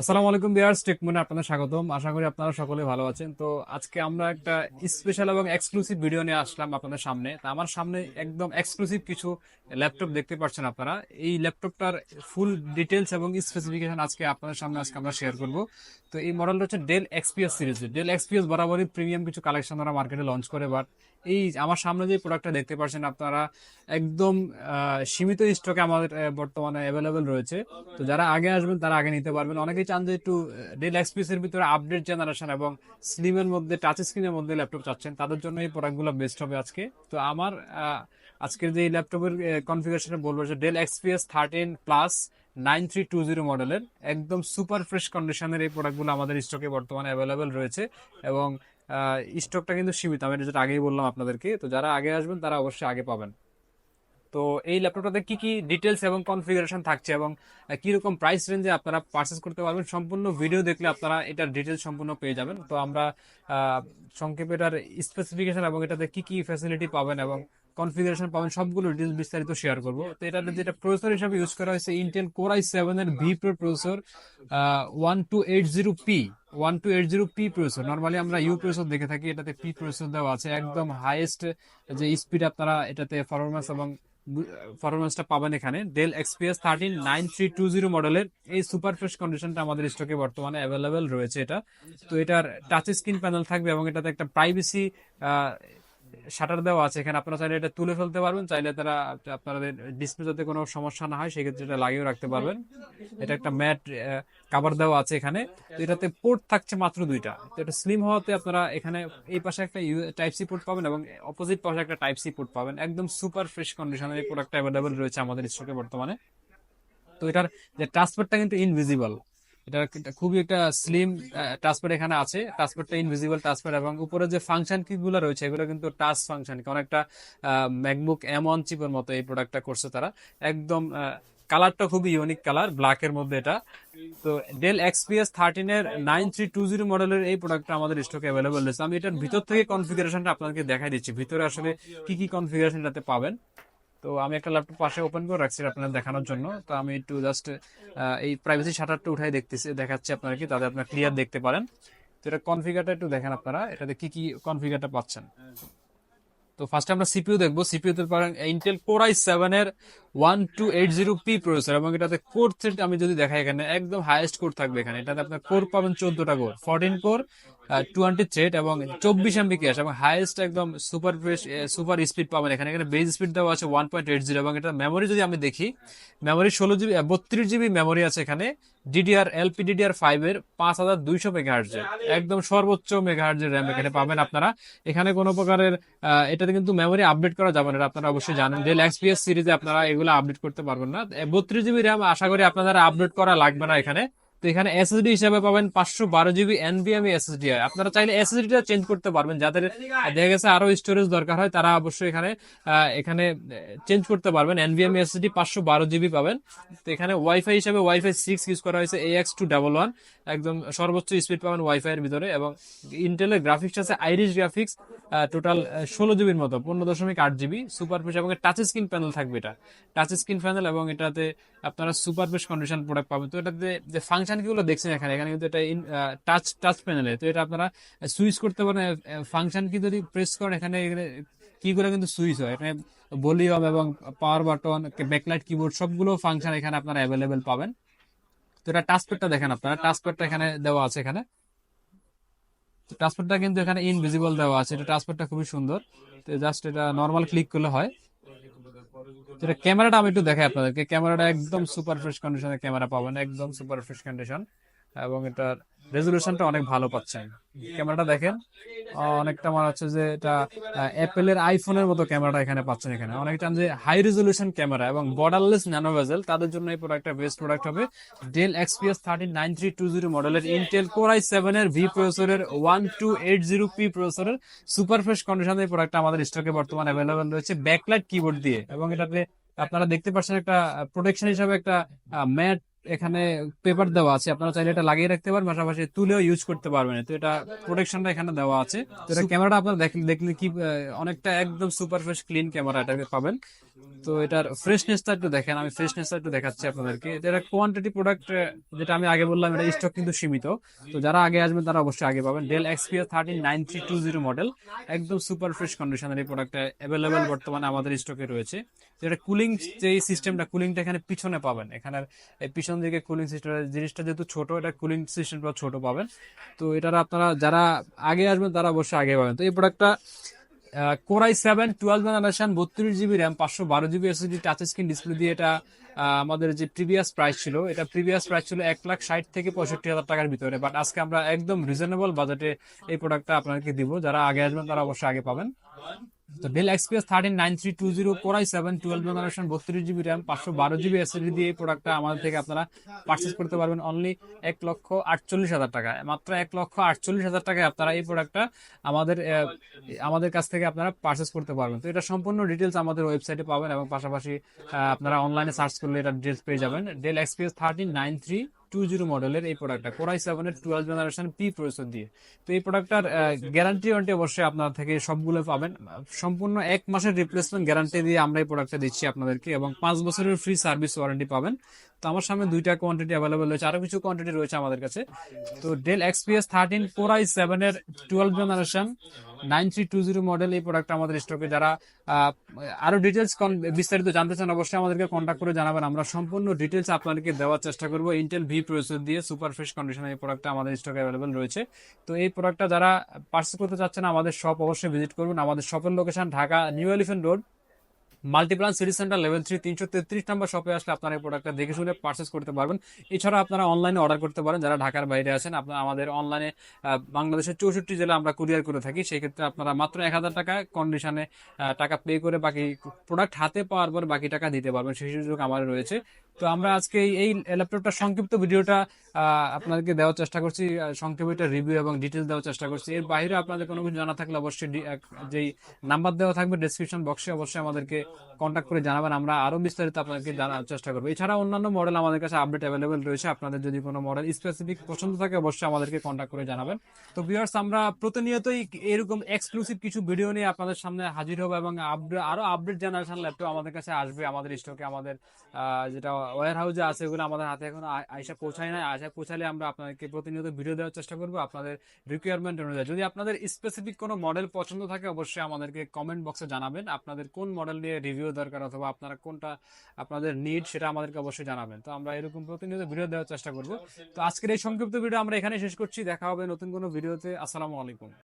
আসসালামু আলাইকুম বিয়ার্স টেকমনে আপনাদের স্বাগতম। আশা করি আপনারা সকলে ভালো আছেন। তো আজকে আমরা একটা স্পেশাল এবং এক্সক্লুসিভ ভিডিও নিয়ে আসলাম আপনাদের সামনে। তা আমার সামনে একদম এক্সক্লুসিভ কিছু ল্যাপটপ দেখতে পাচ্ছেন আপনারা। এই ল্যাপটপটার ফুল ডিটেলস এবং স্পেসিফিকেশন আজকে আপনাদের সামনে আজকে আমরা শেয়ার করব। তো এই মডেলটা হচ্ছে Dell XPS series Dell XPS বরাবরই প্রিমিয়াম কিছু কালেকশন ওরা মার্কেটে লঞ্চ করে বাট এই আমার সামনে যে প্রোডাক্টটা দেখতে পাচ্ছেন আপনারা, একদম সীমিত স্টকে আমাদের বর্তমানে অ্যাভেলেবেল রয়েছে। তো যারা আগে আসবেন, তারা আগে নিতে পারবেন। অনেকেই চান যে একটু ডেল এক্সপিএস এর ভিতরে আপডেট জেনারেশন এবং স্লিমের মধ্যে টাচ স্ক্রিনের মধ্যে ল্যাপটপ চাচ্ছেন, তাদের জন্য এই প্রোডাক্টগুলো বেস্ট হবে আজকে। তো আমার আজকের যে ল্যাপটপের কনফিগারেশনে বলব যে Dell XPS thirteen plus nine three two zero মডেলের একদম সুপার ফ্রেশ কন্ডিশনের এই প্রোডাক্টগুলো আমাদের স্টকে বর্তমানে অ্যাভেলেবেল রয়েছে। এবং স্টকটা কিন্তু সীমিত, আমি যেটা আগেই বললাম আপনাদেরকে। তো যারা আগে আসবেন, তারা অবশ্যই আগে পাবেন। তো এই ল্যাপটপটাতে কি কি ডিটেলস এবং কনফিগারেশন থাকছে এবং কীরকম প্রাইস রেঞ্জে আপনারা পারচেস করতে পারবেন, সম্পূর্ণ ভিডিও দেখলে আপনারা এটার ডিটেলস সম্পূর্ণ পেয়ে যাবেন। তো আমরা সংক্ষেপে এটার স্পেসিফিকেশন এবং এটাতে কি কি ফ্যাসিলিটি পাবেন এবং কনফিগারেশন পাবেন সবগুলো ডিটেলস বিস্তারিত শেয়ার করব। তো এটাতে যেটা প্রসেসর হিসাবে ইউজ করা হয়েছে ইন্টেল কোর আই সেভেন এর V pro processor one two eight zero P one two eight zero P processor normally আমরা ইউ প্রসেসর দেখে থাকি এটাতে পি প্রসেসর দেওয়া আছে। একদম হাইয়েস্ট যে স্পিড আপনারা এটাতে পারফরমেন্স এবং পারফরমেন্সটা পাবেন এখানে। Dell XPS thirteen nine three two zero মডেলের এই সুপার ফ্রেশ কন্ডিশনটা আমাদের স্টকে বর্তমানে অ্যাভেলেবেল রয়েছে এটা। তো এটার টাচ স্ক্রিন প্যানেল থাকবে এবং এটাতে একটা প্রাইভেসি শাটার দেওয়া আছে, এখানে আপনারা চাইলে এটা তুলে ফেলতে পারবেন, চাইলে তারা আপনাদের ডিসপ্লে যাতে কোনো সমস্যা না হয়, সেক্ষেত্রে এটা লাগিয়েও রাখতে পারবেন। এটা একটা ম্যাট কাভার দেওয়া আছে এখানে। তো এটাতে পোর্ট থাকছে মাত্র দুইটা। তো এটা স্লিম হওয়াতে আপনারা এখানে এই পাশে একটা টাইপ সি পোর্ট পাবেন এবং অপোজিট পাশে একটা টাইপ সি পোর্ট পাবেন। একদম সুপার ফ্রেশ কন্ডিশনের এই প্রোডাক্টটা অ্যাভেলেবেল রয়েছে আমাদের স্টকে বর্তমানে। তো এটার যে ট্রান্সপোর্টটা কিন্তু ইনভিজিবল এটা খুবই একটা স্লিম ট্রান্সপোর্ট এখানে আছে। ট্রান্সপোর্টটা ইনভিজিবল ট্রান্সপোর্ট এবং উপরে যে ফাংশন কিগুলো রয়েছে, এগুলো কিন্তু টাচ ফাংশন অনেকটা ম্যাকবুক এম ওয়ান চিপের মতো এই প্রোডাক্টটা করছে তারা। একদম কালারটা খুবই ইউনিক কালার ব্ল্যাকের মধ্যে এটা। তো ডেল এক্সপিএস থার্টিন এর নাইন থ্রি টু জিরো মডেলের এই প্রোডাক্টটা আমাদের স্টকে অ্যাভেলেবল রয়েছে। আমি এটার ভিতর থেকে কনফিগারেশনটা আপনাদেরকে দেখাই দিচ্ছি। ভিতরে আসলে কি কি কনফিগারেশন এটাতে পাবেন? তো আমি একটা ল্যাপটপ পাশে ওপেন করে রাখছি আপনাদের দেখানোর জন্য। তো আমি একটু জাস্ট এই প্রাইভেসি শাটারটা উঠাই দেখতেছি, দেখাচ্ছি আপনারা কি তাতে আপনারা ক্লিয়ার দেখতে পারেন। তো এটা কনফিগারটা একটু দেখেন আপনারা, এটাতে কি কি কনফিগারটা পাচ্ছেন। তো ফার্স্টে আমরা সিপিইউ দেখব। সিপিইউ তে পারেন ইন্টেল কোর আই সেভেন এর one two eight zero P processor এবং এটাতে কোর সেট আমি যদি দেখাই এখানে, একদম হাইয়েস্ট কোর থাকবে এখানে। এটাতে আপনার কোর পাবেন চোদ্দটা core fourteen core twenty thread এবং চব্বিশ এমবি ক্যাশ এবং হাইয়েস্ট একদম সুপার সুপার স্পিড পাবেন। এখানে এখানে বেজ স্পিড দেওয়া আছে ওয়ান পয়েন্ট এইট জিরো এবং এটা মেমোরি যদি আমি দেখি মেমোরি ষোলো জিবি বত্রিশ জিবি মেমোরি আছে এখানে। ডিডিআর এলপি ডিডিআর ফাইভ এর পাঁচ হাজার দুইশো মেগাহার্জের একদম সর্বোচ্চ মেগাহার্জের র্যাম এখানে পাবেন আপনারা। এখানে কোনো প্রকারের এটাতে কিন্তু মেমোরি আপডেট করা যাবে না আপনারা অবশ্যই জানেন। ডেল এক্সপিএস সিরিজে আপনারা এগুলো আপডেট করতে পারবেন না। বত্রিশ জিবি র্যাম আশা করি আপনাদের আপডেট করা লাগবে না এখানে। তো এখানে এসএসডি হিসেবে পাবেন পাঁচশো বারো জিবি এনবিএমই এসএসডি আপনারা চাইলে এসএসডিটা চেঞ্জ করতে পারবেন। যাদের দেখা গেছে আরও স্টোরেজ দরকার হয়, তারা অবশ্যই এখানে এখানে চেঞ্জ করতে পারবেন। এনবিএমই এসএসডি পাঁচশো বারো জিবি পাবেন। তো এখানে ওয়াইফাই হিসেবে ওয়াইফাই সিক্স ইউজ করা হয়েছে A X two double one একদম সর্বোচ্চ স্পিড পাবেন ওয়াইফাই এর ভিতরে এবং ইন্টেলের গ্রাফিক্স আছে আইরিশ গ্রাফিক্স টোটাল ষোলো জিবির মতো, পনেরো দশমিক আট জিবি সুপার ফ্রেশ এবং টাচ স্ক্রিন প্যানেল থাকবে এটা। টাচ স্ক্রিন প্যানেল এবং এটাতে আপনারা সুপার ফ্রেশ কন্ডিশন প্রোডাক্ট পাবেন। তো এটাতে যে ফাংশন কিগুলো দেখছেন এখানে? এখানে কিন্তু এটা টাচ টাচ প্যানেলে তো এটা আপনারা সুইচ করতে পারেন ফাংশন কি যদি প্রেস করেন, এখানে কিগুলো কিন্তু সুইচ হয়? এখানে ভলিউম এবং পাওয়ার বাটন ব্যাকলাইট কিবোর্ড সবগুলো ফাংশন এখানে আপনারা অ্যাভেলেবেল পাবেন। তো এটা টাচপ্যাডটা দেখেন আপনারা। টাচপ্যাডটা এখানে দেওয়া আছে এখানে। টাচপ্যাডটা কিন্তু এখানে ইনভিজিবল দেওয়া আছে। এটা টাচপ্যাডটা খুবই সুন্দর। তো জাস্ট এটা নর্মাল ক্লিক করলে হয়। এটা ক্যামেরাটা আমি একটু দেখাই আপনাদেরকে। ক্যামেরাটা একদম সুপার ফ্রেশ কন্ডিশনের ক্যামেরা পাবেন, একদম সুপার ফ্রেশ কন্ডিশন এবং এটার রেজলিউশনটা অনেক ভালো পাচ্ছেন। ক্যামেরাটা দেখেন অনেকটা মনে হচ্ছে যে এটা অ্যাপেলের আইফোনের মতো ক্যামেরাটা এখানে পাচ্ছেন এখানে। অনেক চান যে হাই রেজলিউশন ক্যামেরা এবং বর্ডারলেস ন্যানো ভেজেল তাদের জন্য এই প্রোডাক্টটা বেস্ট প্রোডাক্ট হবে। Dell XPS thirteen nine three two zero মডেলের ইন্টেল কোর আই সেভেন এর ভি প্রসেসরের one two eight zero P প্রসেসরের সুপার ফ্রেশ কন্ডিশনের এই প্রোডাক্টটা আমাদের স্টকে বর্তমানে অ্যাভেলেবেল রয়েছে। ব্যাকলাইট কিবোর্ড দিয়ে। এবং এটাতে আপনারা দেখতে পাচ্ছেন একটা প্রোটেকশন হিসাবে একটা ম্যাট এখানে পেপার দেওয়া আছে। আপনারা চাইলে এটা লাগিয়ে রাখতে পারবেন পাশাপাশি তুলেও ইউজ করতে পারবেন। তো এটা প্রোটেকশনটা এখানে দেওয়া আছে। তো এটা ক্যামেরাটা আপনারা দেখলে দেখলে কি অনেকটা একদম সুপার ফ্রেশ ক্লিন ক্যামেরা এটাকে পাবেন। তো এটার ফ্রেশনেসটা একটু দেখেন আমি ফ্রেশনেসটা একটু দেখাচ্ছি আপনাদেরকে। এটা কোয়ান্টিটি প্রোডাক্ট যেটা আমি আগে বললাম এটা স্টক কিন্তু সীমিত। তো যারা আগে আসবেন তারা অবশ্যই আগে পাবেন। Dell XPS thirteen nine three two zero model একদম সুপার ফ্রেশ কন্ডিশনের এই প্রোডাক্টটা অ্যাভেলেবেল বর্তমানে আমাদের স্টকে রয়েছে। যেটা কুলিং যে সিস্টেমটা কুলিংটা এখানে পিছনে পাবেন। এখানে এই পিছন দিকে কুলিং সিস্টেম জিনিসটা যেহেতু ছোট, এটা কুলিং সিস্টেমটা ছোট পাবেন। তো এটার আপনারা যারা আগে আসবেন, তারা অবশ্যই আগে পাবেন। তো এই প্রোডাক্টটা core I seven twelve generation বত্রিশ জিবি র্যাম পাঁচশো বারো GB SSD touch screen display দিয়ে এটা আমাদের যে প্রিভিয়াস প্রাইস ছিল, এটা প্রিভিয়াস প্রাইস ছিল এক লাখ ষাট থেকে পঁয়ষট্টি হাজার টাকার ভিতরে। বাট আজকে আমরা একদম রিজনেবল বাজেটে এই প্রোডাক্টটা আপনাদেরকে দিব। যারা আগে আসবেন, তারা অবশ্যই আগে পাবেন। তো Dell XPS thirteen nine three two zero core I seven twelve generation বত্রিশ জিবি র্যাম পাঁচশো বারো জিবি এসএসডি দিয়ে এই প্রোডাক্টটা আমাদের থেকে আপনারা পারচেস করতে পারবেন অনলি এক লক্ষ আটচল্লিশ হাজার টাকা মাত্র এক লক্ষ আটচল্লিশ হাজার টাকায় আপনারা এই প্রোডাক্টটা আমাদের আমাদের কাছ থেকে আপনারা পারচেস করতে পারবেন। তো এটা সম্পূর্ণ ডিটেলস আমাদের ওয়েবসাইটে পাবেন এবং পাশাপাশি আপনারা অনলাইনে সার্চ করলে এটা ডিটেলস পেয়ে যাবেন। Dell XPS thirteen nine three two zero মডেলের এই প্রোডাক্টটা কোরাই সেভেনের টুয়েলভ জেনারেশন প্রসেসর দিয়ে। তো এই প্রোডাক্টটার গ্যারান্টি ওয়ারেন্টি অবশ্যই আপনার থেকে সবগুলো পাবেন। সম্পূর্ণ এক মাসের রিপ্লেসমেন্ট গ্যারান্টি দিয়ে আমরা এই প্রোডাক্টটা দিচ্ছি আপনাদেরকে এবং পাঁচ বছরের ফ্রি সার্ভিস ওয়ারেন্টি পাবেন। তো আমার সামনে দুইটা কোয়ান্টিটি রয়েছে, আরও কিছু কোয়ান্টিটি রয়েছে আমাদের কাছে। তো Dell XPS thirteen core I সেভেনের twelve generation nine three two zero model এই প্রোডাক্ট আমাদের স্টকে যারা আরও ডিটেলস বিস্তারিত জানতে চান অবশ্যই আমাদেরকে কন্ট্যাক্ট করে জানাবেন। আমরা সম্পূর্ণ ডিটেলস আপনাদেরকে দেওয়ার চেষ্টা করব। ইন্টেল ভি প্রসেসর দিয়ে সুপার ফ্রেশ কন্ডিশনে এই প্রোডাক্টটা আমাদের স্টকে অ্যাভেলেবল রয়েছে। তো এই প্রোডাক্টটা যারা পার্সেল করতে চাচ্ছেন, আমাদের শপ অবশ্যই ভিজিট করবেন আমাদের শপের location Dhaka new elephant road Multiplan city centre level three তিনশো তেত্রিশ নম্বর শপে আসলে আপনারা এই প্রোডাক্টটা দেখে শুনে পারচেস করতে পারবেন। এছাড়া আপনারা অনলাইনে অর্ডার করতে পারেন। যারা ঢাকার বাইরে আছেন আপনারা আমাদের অনলাইনে বাংলাদেশের চৌষট্টি জেলা আমরা কুরিয়ার করে থাকি সেই ক্ষেত্রে আপনারা মাত্র এক হাজার টাকা কন্ডিশনে টাকা পে করে বাকি প্রোডাক্ট হাতে পাওয়ার পর বাকি টাকা দিতে পারবেন। সেই সুযোগ আমাদের রয়েছে। তো আমরা আজকে এই- ল্যাপটপটা সংক্ষিপ্ত ভিডিওটা আপনাদেরকে দেওয়ার চেষ্টা করছি আহ, সংক্ষেপে এটা রিভিউ এবং ডিটেলস দেওয়ার চেষ্টা করছি। এর বাইরে আপনাদের কোনো কিছু জানা থাকলে অবশ্যই যেই নাম্বার দেওয়া থাকবে ডেসক্রিপশন বক্সে অবশ্যই আমাদেরকে কন্ট্যাক্ট করে জানাবেন আমরা আরও বিস্তারিত আপনাদেরকে জানার চেষ্টা করব। এছাড়া অন্যান্য মডেল আমাদের কাছে আপডেট অ্যাভেলেবেল রয়েছে আপনাদের যদি কোনো মডেল স্পেসিফিক পছন্দ থাকে অবশ্যই আমাদেরকে কন্ট্যাক্ট করে জানাবেন। তো ভিউয়ার্স আমরা প্রতিনিয়তই এরকম এক্সক্লুসিভ কিছু ভিডিও নিয়ে আপনাদের সামনে হাজির হব এবং আপডেট আরও আপডেট জেনারেশন ল্যাপটপ আমাদের কাছে আসবে আমাদের স্টকে আমাদের যেটা ওয়ার হাউসে আছে ওগুলো আমাদের হাতে এখন আ- আইসা পৌঁছায় না আইসা পৌঁছালে আমরা আপনাদেরকে প্রতিনিয়ত ভিডিও দেওয়ার চেষ্টা করব আপনাদের রিকোয়ারমেন্ট অনুযায়ী। যদি আপনাদের স্পেসিফিক কোনো মডেল পছন্দ থাকে, অবশ্যই আমাদেরকে কমেন্ট বক্সে জানাবেন। আপনাদের কোন মডেল নিয়ে রিভিউ দরকার অথবা আপনারা কোনটা আপনাদের নিড সেটা আমাদেরকে অবশ্যই জানাবেন। তো আমরা এরকম প্রতিনিয়ত ভিডিও দেওয়ার চেষ্টা করব। তো আজকের এই সংক্ষিপ্ত ভিডিও আমরা এখানে শেষ করছি। দেখা হবে নতুন কোনো ভিডিওতে আসসালামু আলাইকুম।